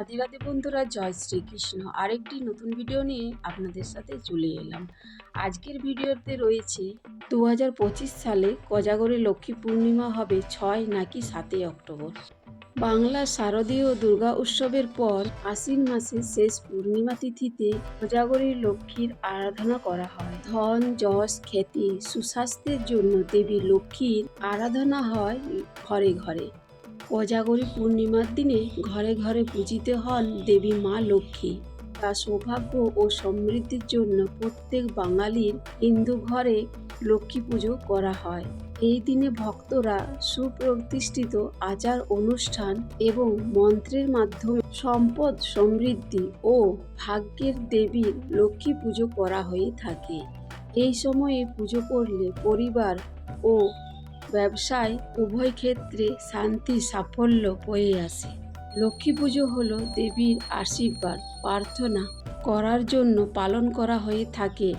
রাধে রাধে বন্ধুরা, জয় শ্রীকৃষ্ণ। আরেকটি নতুন ভিডিও নিয়ে আপনাদের সাথে চলে এলাম। আজকের ভিডিওতে রয়েছে দু হাজার পঁচিশ সালে কোজাগরী লক্ষ্মী পূর্ণিমা হবে ছয় নাকি সাতই অক্টোবর। বাংলা শারদীয় দুর্গা উৎসবের পর আশ্বিন মাসের শেষ পূর্ণিমা তিথিতে কোজাগরী লক্ষ্মীর আরাধনা করা হয়। ধন, যশ, খ্যাতি, সুস্বাস্থ্যের জন্য দেবী লক্ষ্মীর আরাধনা হয় ঘরে ঘরে। কোজাগরী পূর্ণিমার দিনে ঘরে ঘরে পূজিত হন দেবী মা লক্ষ্মী। তা সৌভাগ্য ও সমৃদ্ধির জন্য প্রত্যেক বাঙালির হিন্দু ঘরে লক্ষ্মী পুজো করা হয়। এই দিনে ভক্তরা সুপ্রতিষ্ঠিত আচার অনুষ্ঠান এবং মন্ত্রের মাধ্যমে সম্পদ সমৃদ্ধি ও ভাগ্যের দেবীর লক্ষ্মী পুজো করা হয়ে থাকে। এই সময়ে পুজো করলে পরিবার ও ব্যবসায় উভয় ক্ষেত্রে শান্তি, সাফল্য বয়ে আসে। লক্ষ্মী পুজো হলো দেবীর আশীর্বাদ, প্রার্থনা করার জন্য পালন করা হয়ে থাকে।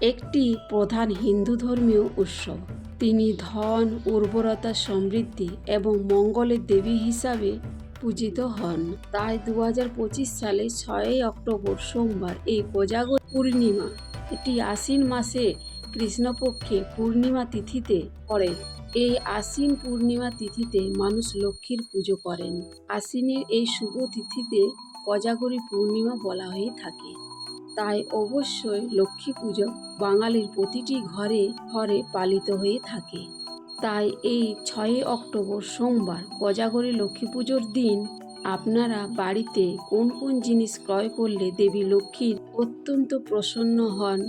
একটি প্রধান হিন্দু ধর্মীয় উৎসব। তিনি ধন, উর্বরতা, সমৃদ্ধি এবং মঙ্গলের দেবী হিসাবে পূজিত হন। তাই দু হাজার পঁচিশ সালে ছয়ই অক্টোবর সোমবার এই কোজাগর পূর্ণিমা এটি আশ্বিন মাসে কৃষ্ণপক্ষে পূর্ণিমা তিথিতে পড়ে। এই আশ্বিন পূর্ণিমা তিথিতে মানুষ লক্ষ্মীর পুজো করেন। আশ্বিনের এই শুভ তিথিতে কোজাগরী পূর্ণিমা বলা হয়ে থাকে। তাই অবশ্যই লক্ষ্মী পুজো বাঙালির প্রতিটি ঘরে ঘরে পালিত হয়ে থাকে। তাই এই ছয়ই অক্টোবর সোমবার কোজাগরী লক্ষ্মী পুজোর দিন আপনারা বাড়িতে কোন কোন জিনিস ক্রয় করলে দেবী লক্ষ্মীর অত্যন্ত প্রসন্ন হন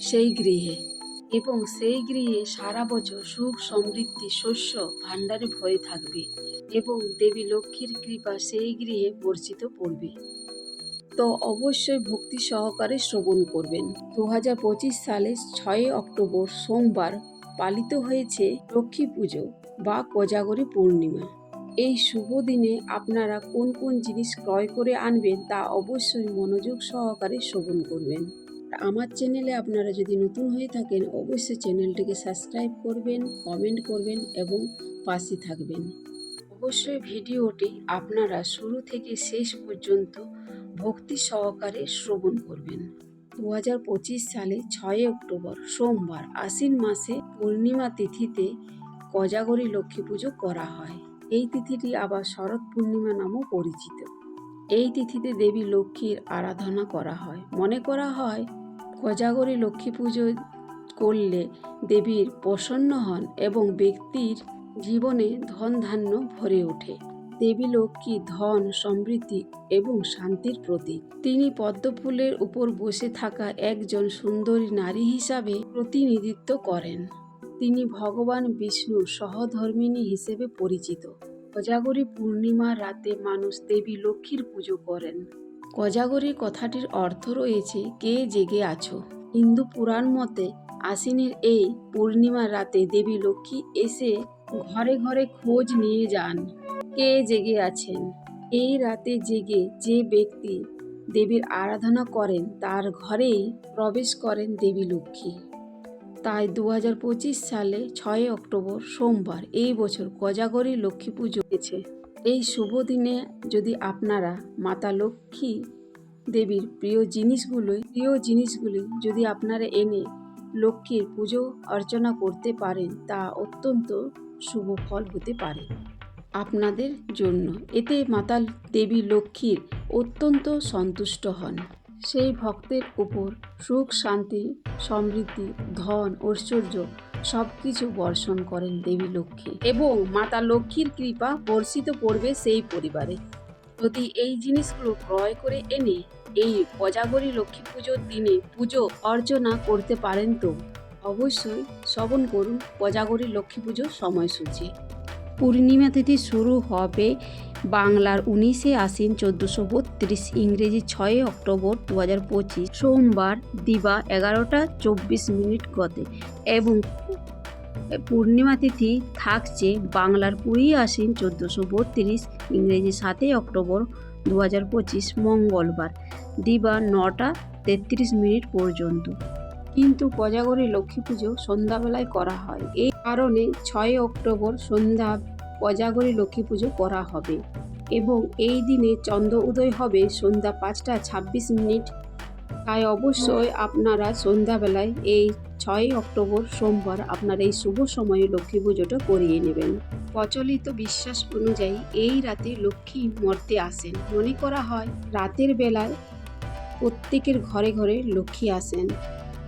সেই গৃহে। এবং সেই গৃহে সারা বছর সুখ, সমৃদ্ধি, শস্য ভাণ্ডারে ভরে থাকবে এবং দেবী লক্ষ্মীর কৃপা সেই গৃহে বর্ষিত পড়বে তো অবশ্যই ভক্তি সহকারে শ্রবণ করবেন। দু সালে ছয়ই অক্টোবর সোমবার পালিত হয়েছে লক্ষ্মী পুজো বা কোজাগরী পূর্ণিমা। এই শুভ দিনে আপনারা কোন কোন জিনিস ক্রয় করে আনবেন তা অবশ্যই মনোযোগ সহকারে শ্রবণ করবেন। আমার চ্যানেলে আপনারা যদি নতুন হয়ে থাকেন, অবশ্যই চ্যানেলটিকে সাবস্ক্রাইব করবেন কমেন্ট করবেন এবং পাশে থাকবেন। অবশ্যই ভিডিওটি আপনারা শুরু থেকে শেষ পর্যন্ত ভক্তি সহকারে শ্রবণ করবেন। দু হাজার পঁচিশ সালে ছয় অক্টোবর, সোমবার, আশ্বিন মাসে পূর্ণিমা তিথিতে কোজাগরী লক্ষ্মী পুজো করা হয়। এই তিথিটি আবার শরৎ পূর্ণিমা নামও পরিচিত। এই তিথিতে দেবী লক্ষ্মীর আরাধনা করা হয়। মনে করা হয় কোজাগরী লক্ষ্মী পুজো করলে দেবীর প্রসন্ন হন এবং ব্যক্তির জীবনে ধন ধান্য ভরে ওঠে। দেবী লক্ষ্মী ধন, সমৃদ্ধি এবং শান্তির প্রতীক। তিনি পদ্মফুলের উপর বসে থাকা একজন সুন্দরী নারী হিসাবে প্রতিনিধিত্ব করেন। তিনি ভগবান বিষ্ণুর সহধর্মিণী হিসেবে পরিচিত। কোজাগরী পূর্ণিমার রাতে মানুষ দেবী লক্ষ্মীর পুজো করেন। কোজাগরী কথাটির অর্থ রয়েছে, কে জেগে আছো? হিন্দু পুরাণ মতে, আশ্বিনের এই পূর্ণিমার রাতে দেবী লক্ষ্মী এসে ঘরে ঘরে খোঁজ নিয়ে যান, কে জেগে আছেন? এই রাতে জেগে যে ব্যক্তি দেবীর আরাধনা করেন, তার ঘরেই প্রবেশ করেন দেবী লক্ষ্মী। তাই দু হাজার পঁচিশ সালে ছয় অক্টোবর সোমবার এই বছর কোজাগরী লক্ষ্মী পুজো হয়েছে। এই শুভ দিনে যদি আপনারা মাতা লক্ষ্মী দেবীর প্রিয় জিনিসগুলোই প্রিয় জিনিসগুলি যদি আপনারা এনে লক্ষ্মীর পুজো অর্চনা করতে পারেন, তা অত্যন্ত শুভ ফল হতে পারে আপনাদের জন্য। এতে মাতা দেবী লক্ষ্মীর অত্যন্ত সন্তুষ্ট হন। সেই ভক্তের উপর সুখ, শান্তি, সমৃদ্ধি, ধন, ঐশ্বর্য সব কিছু বর্ষণ করেন দেবী লক্ষ্মী এবং মাতা লক্ষ্মীর কৃপা বর্ষিত পড়বে সেই পরিবারে। যদি এই জিনিসগুলো ক্রয় করে এনে এই কোজাগরী লক্ষ্মী পুজোর দিনে পুজো অর্চনা করতে পারেন তো, অবশ্যই শ্রবণ করুন কোজাগরী লক্ষ্মী পুজোর সময়সূচি। পূর্ণিমা তিথি শুরু হবে বাংলার উনিশে আশ্বিন চোদ্দোশো বত্রিশ ইংরেজি ছয় অক্টোবর দু হাজার পঁচিশ, সোমবার দিবা এগারোটা চব্বিশ মিনিট গতে এবং পূর্ণিমা তিথি থাকছে বাংলার কুড়ি আশ্বিন চোদ্দোশো বত্রিশ ইংরেজি সাতই অক্টোবর দু হাজার পঁচিশ মঙ্গলবার, দিবা নটা তেত্রিশ মিনিট পর্যন্ত। কিন্তু কোজাগরী লক্ষ্মী পুজো সন্ধ্যাবেলায় করা হয়। এই কারণে ছয় অক্টোবর সন্ধ্যা কোজাগরী লক্ষ্মী পুজো করা হবে এবং এই দিনে চন্দ্র উদয় হবে সন্ধ্যা পাঁচটা ছাব্বিশ মিনিট। তাই অবশ্যই আপনারা সন্ধ্যাবেলায় এই ছয় অক্টোবর সোমবার আপনার এই শুভ সময়ে লক্ষ্মী পুজোটা করিয়ে নেবেন। প্রচলিত বিশ্বাস অনুযায়ী এই রাতে লক্ষ্মী মর্তে আসেন। মনে করা হয়, রাতের বেলায় প্রত্যেকের ঘরে ঘরে লক্ষ্মী আসেন।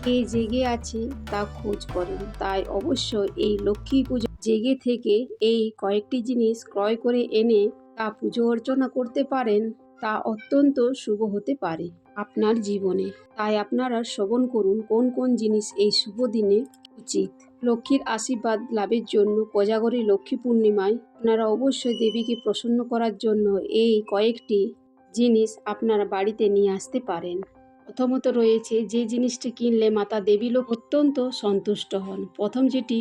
কে জেগে আছে তা খোঁজ করেন। তাই অবশ্য এই লক্ষ্মী পুজো জেগে থেকে এই কয়েকটি জিনিস ক্রয় করে এনে তা পুজো অর্চনা করতে পারেন। তা অত্যন্ত শুভ হতে পারে। আপনার জীবনে। তাই আপনারা শ্রবণ করুন কোন কোন জিনিস এই শুভ দিনে উচিত। লক্ষ্মীর আশীর্বাদ লাভের জন্য কোজাগরী লক্ষ্মী পূর্ণিমায় আপনারা অবশ্যই দেবীকে প্রসন্ন করার জন্য এই কয়েকটি জিনিস আপনারা বাড়িতে নিয়ে আসতে পারেন। প্রথমত রয়েছে যে জিনিসটি কিনলে মাতা দেবী লোক অত্যন্ত সন্তুষ্ট হন। প্রথম যেটি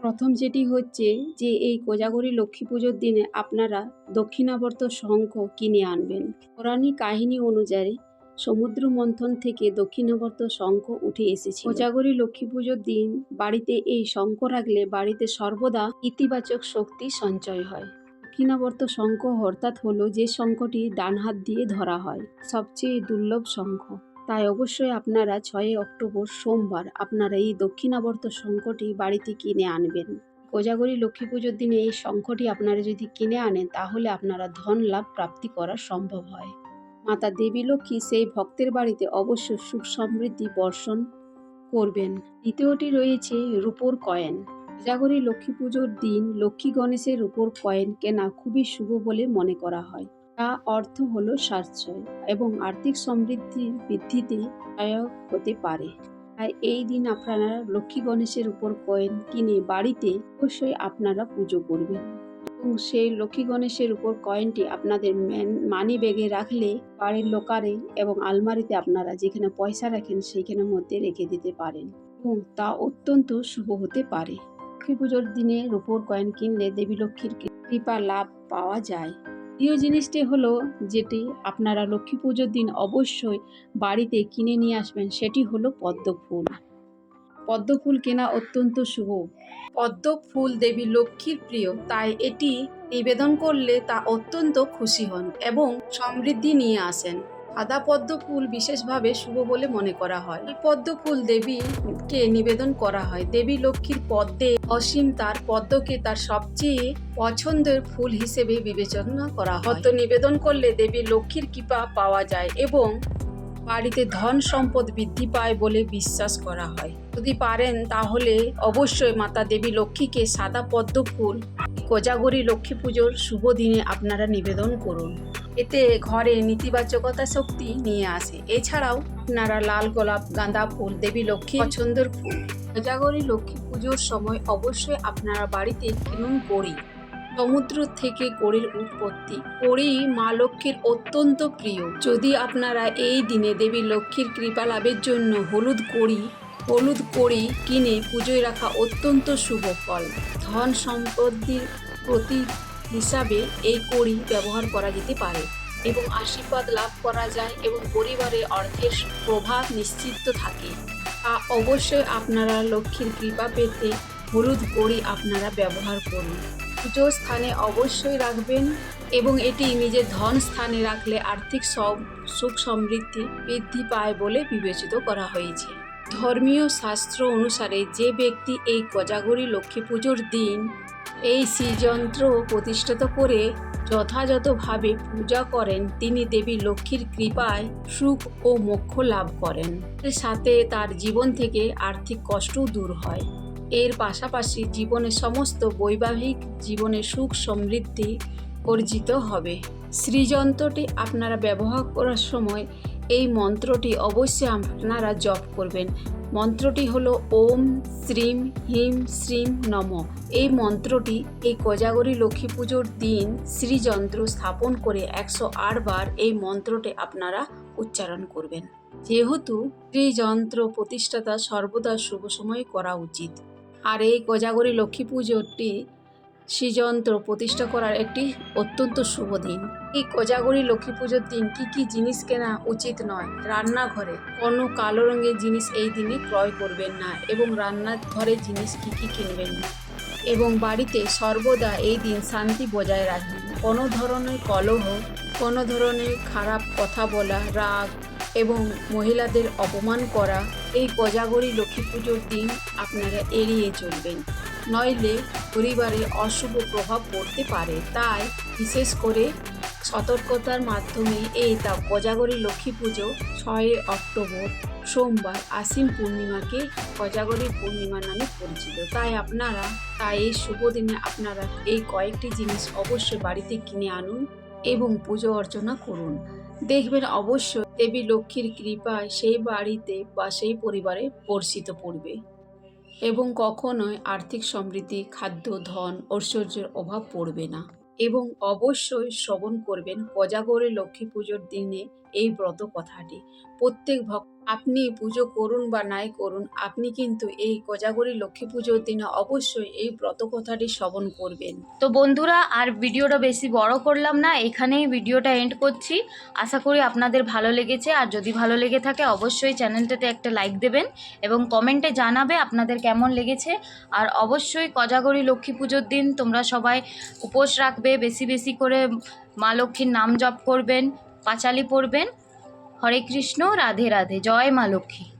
প্রথম যেটি হচ্ছে যে এই কোজাগরী লক্ষ্মী পুজোর দিনে আপনারা দক্ষিণাবর্ত শঙ্খ কিনে আনবেন। পৌরাণিক কাহিনী অনুযায়ী সমুদ্র মন্থন থেকে দক্ষিণাবর্ত শঙ্খ উঠে এসেছে কোজাগরী লক্ষ্মী পুজোর দিন বাড়িতে এই শঙ্খ রাখলে বাড়িতে সর্বদা ইতিবাচক শক্তি সঞ্চয় হয়। দক্ষিণাবর্ত শঙ্খ অর্থাৎ হলো যে শঙ্খটি ডান হাত দিয়ে ধরা হয়, সবচেয়ে দুর্লভ শঙ্খ। তাই অবশ্যই আপনারা ছয় অক্টোবর সোমবার আপনারা এই দক্ষিণাবর্ত শঙ্খটি বাড়িতে কিনে আনবেন। কোজাগরী লক্ষ্মী পুজোর দিনে এই শঙ্খটি আপনারা যদি কিনে আনেন, তাহলে আপনারা ধন লাভ প্রাপ্তি করা সম্ভব হয়। মাতা দেবী লক্ষ্মী সেই ভক্তের বাড়িতে অবশ্য সুখ সমৃদ্ধি বর্ষণ করবেন। দ্বিতীয়টি রয়েছে রূপোর কয়েন। কোজাগরী লক্ষ্মী পুজোর দিন লক্ষ্মী গণেশের রূপোর কয়েন কেনা খুবই শুভ বলে মনে করা হয়। তা অর্থ হলো সাশ্রয় এবং আর্থিক সমৃদ্ধি বৃদ্ধিতে সহায়ক হতে পারে। তাই এই দিন আপনারা লক্ষ্মী গণেশের উপর কয়েন কিনে বাড়িতে অবশ্যই আপনারা পুজো করবেন। সেই লক্ষ্মী গণেশের উপর কয়েনটি আপনাদের মানি ব্যাগে রাখলে বাড়ির লোকারে এবং আলমারিতে আপনারা যেখানে পয়সা রাখেন সেইখানের মধ্যে রেখে দিতে পারেন। এবং তা অত্যন্ত শুভ হতে পারে। লক্ষ্মী পুজোর দিনে রূপোর কয়েন কিনলে দেবী লক্ষ্মীর কৃপা লাভ পাওয়া যায়। প্রিয় জিনিসটি হলো যেটি আপনারা লক্ষ্মী পুজোর দিন অবশ্যই বাড়িতে কিনে নিয়ে আসবেন, সেটি হলো পদ্ম ফুল। পদ্ম ফুল কেনা অত্যন্ত শুভ। পদ্ম ফুল দেবী লক্ষ্মীর প্রিয়, তাই এটি নিবেদন করলে তা অত্যন্ত খুশি হন এবং সমৃদ্ধি নিয়ে আসেন। সাদা পদ্ম ফুল বিশেষভাবে শুভ বলে মনে করা হয়। এই পদ্ম ফুল দেবীকে নিবেদন করা হয়। দেবী লক্ষ্মীর পদ্মে অসীম তার পদ্মকে তার সবচেয়ে পছন্দের ফুল হিসেবে বিবেচনা করা হয়। পদ্ম নিবেদন করলে দেবী লক্ষ্মীর কৃপা পাওয়া যায় এবং বাড়িতে ধন সম্পদ বৃদ্ধি পায় বলে বিশ্বাস করা হয়। যদি পারেন, তাহলে অবশ্যই মাতা দেবী লক্ষ্মীকে সাদা পদ্ম ফুল কোজাগরী লক্ষ্মী পুজোর শুভ দিনে আপনারা নিবেদন করুন। এতে ঘরে নেতিবাচকতা শক্তি নিয়ে আসে। এছাড়াও আপনারা লাল গোলাপ, গাঁদা ফুল, দেবী লক্ষ্মী পছন্দের ফুল, কোজাগরী লক্ষ্মী পুজোর সময় অবশ্যই আপনারা বাড়িতে কিনুন করি সমুদ্র থেকে কড়ির উৎপত্তি। কড়ি মা লক্ষ্মীর অত্যন্ত প্রিয়। যদি আপনারা এই দিনে দেবী লক্ষ্মীর কৃপা লাভের জন্য হলুদ কড়ি হলুদ কড়ি কিনে পুজোয় রাখা অত্যন্ত শুভ ফল। ধন সম্পত্তির প্রতি হিসাবে এই কড়ি ব্যবহার করা যেতে পারে এবং আশীর্বাদ লাভ করা যায় এবং পরিবারে অর্থের প্রভাব নিশ্চিত থাকে। অবশ্যই আপনারা লক্ষ্মীর কৃপা পেতে হলুদ কড়ি আপনারা ব্যবহার করুন। পুজোর স্থানে অবশ্যই রাখবেন এবং এটি নিজের ধন স্থানে রাখলে আর্থিক সব সুখ সমৃদ্ধি বৃদ্ধি পায় বলে বিবেচিত করা হয়েছে। ধর্মীয় শাস্ত্র অনুসারে যে ব্যক্তি এই কোজাগরী লক্ষ্মী পুজোর দিন এই শ্রীযন্ত্র প্রতিষ্ঠিত করে যথাযথভাবে পূজা করেন, তিনি দেবী লক্ষ্মীর কৃপায় সুখ ও মোক্ষ লাভ করেন। সাথে তার জীবন থেকে আর্থিক কষ্টও দূর হয়। এর পাশাপাশি জীবনের সমস্ত বৈবাহিক জীবনে সুখ সমৃদ্ধি অর্জিত হবে। শ্রীযন্ত্রটি আপনারা ব্যবহার করার সময় এই মন্ত্রটি অবশ্যই আপনারা জপ করবেন। মন্ত্রটি হলো ওম শ্রীম হিম শ্রীম নম। এই মন্ত্রটি এই কোজাগরী লক্ষ্মী পুজোর দিন শ্রীযন্ত্র স্থাপন করে একশো আট বার এই মন্ত্রটি আপনারা উচ্চারণ করবেন। যেহেতু শ্রীযন্ত্র প্রতিষ্ঠাতা সর্বদা শুভ সময়ে করা উচিত। আর এই কোজাগরী লক্ষ্মী পুজোটি শ্রীযন্ত্র প্রতিষ্ঠা করার একটি অত্যন্ত শুভ দিন। এই কোজাগরী লক্ষ্মী পুজোর দিন কি কি জিনিস কেনা উচিত নয়? রান্নাঘরে কোনো কালো রঙের জিনিস এই দিনে ক্রয় করবেন না এবং রান্নাঘরের জিনিস কি কি কিনবেন না। এবং বাড়িতে সর্বদা এই দিন শান্তি বজায় রাখবেন। কোনো ধরনের কলহ, কোনো ধরনের খারাপ কথা বলা, রাগ এবং মহিলাদের অপমান করা এই কোজাগরী লক্ষ্মী পুজোর দিন আপনারা এড়িয়ে চলবেন। নইলে পরিবারে অশুভ প্রভাব পড়তে পারে। তাই বিশেষ করে সতর্কতার মাধ্যমে এই তা কোজাগরী লক্ষ্মী পুজো ছয়ই অক্টোবর, সোমবার আশ্বিন পূর্ণিমাকে কোজাগরী পূর্ণিমা নামে পরিচিত। তাই আপনারা, তাই এই শুভ দিনে আপনারা এই কয়েকটি জিনিস অবশ্যই বাড়িতে কিনে আনুন এবং পুজো অর্চনা করুন। দেখবেন অবশ্যই দেবী লক্ষ্মীর কৃপায় সেই বাড়িতে বা সেই পরিবারে বর্ষিত পড়বে এবং কখনোই আর্থিক সমৃদ্ধি, খাদ্য, ধন, ঐশ্বর্যের অভাব পড়বে না। এবং অবশ্যই শ্রবণ করবেন কজাগরে লক্ষ্মী পুজোর দিনে এই ব্রত কথাটি। প্রত্যেক ভক্ত আপনি পুজো করুন বা নাই করুন, আপনি কিন্তু এই কোজাগরী লক্ষ্মী পুজোর দিনে অবশ্যই এই ব্রত কথাটি শ্রবণ করবেন। তো বন্ধুরা, আর ভিডিওটা বেশি বড় করলাম না, এখানেই ভিডিওটা এন্ড করছি। আশা করি আপনাদের ভালো লেগেছে, আর যদি ভালো লেগে থাকে অবশ্যই চ্যানেলটাতে একটা লাইক দেবেন এবং কমেন্টে জানাবে আপনাদের কেমন লেগেছে। আর অবশ্যই কজাগরী লক্ষ্মী পুজোর দিন তোমরা সবাই উপোস রাখবে, বেশি বেশি করে মা লক্ষ্মীর নাম জপ করবেন, পাঁচালি পড়বেন। হরে কৃষ্ণ রাধে রাধে জয় মা লক্ষ্মী।